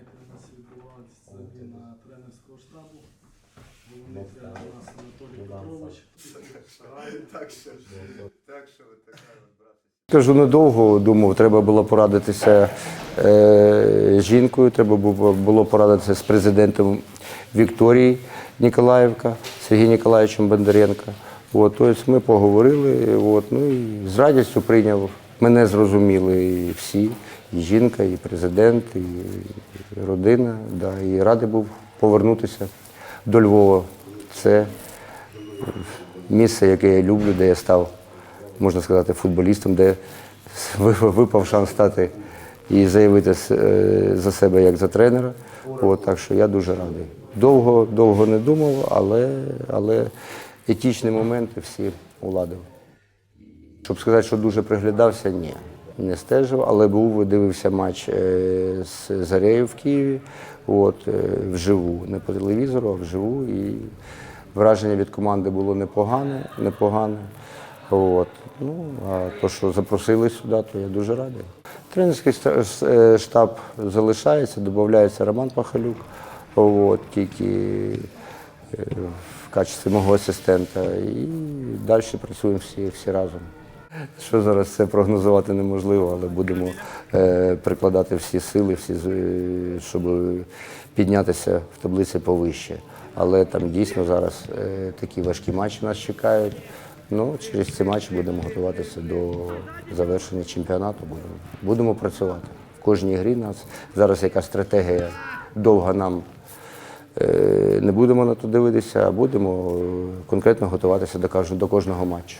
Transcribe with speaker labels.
Speaker 1: яка в нас відбувалася заміна тренерського штабу. Ну, Головний у нас Анатолій Петрович. Так що ну, так що така братися.
Speaker 2: Кажу, недовго думав, треба було порадитися е, з жінкою, треба було порадитися з президентом Вікторії Ніколаївка, Сергієм Ніколаєвичем Бондаренко. От, тобто Ми поговорили, от, ну і з радістю прийняв. Мене зрозуміли всі і жінка, і президент, і родина. Да, і радий був повернутися до Львова. Це місце, яке я люблю, де я став, можна сказати, футболістом, де випав шанс стати і заявити е, за себе як за тренера. От, так що я дуже радий. Довго, довго не думав, але, але етичні моменти всі уладив. Щоб сказати, що дуже приглядався, ні. Не стежив, але був, дивився матч е, з Зарею в Києві, от, е, вживу, не по телевізору, а вживу. І враження від команди було непогане, непогане. От. Ну, а то, що запросили сюди, то я дуже радий. Тренерський е, штаб залишається, додається Роман Пахалюк, от, тільки в качестві мого асистента. І далі працюємо всі, всі разом. Що зараз це прогнозувати неможливо, але будемо е, прикладати всі сили, всі, е, щоб піднятися в таблиці повище. Але там дійсно зараз е, такі важкі матчі нас чекають. Ну, через ці матчі будемо готуватися до завершення чемпіонату. Будемо, будемо працювати. В кожній грі нас зараз яка стратегія довга нам не будемо на то дивитися, а будемо конкретно готуватися до кожного матчу.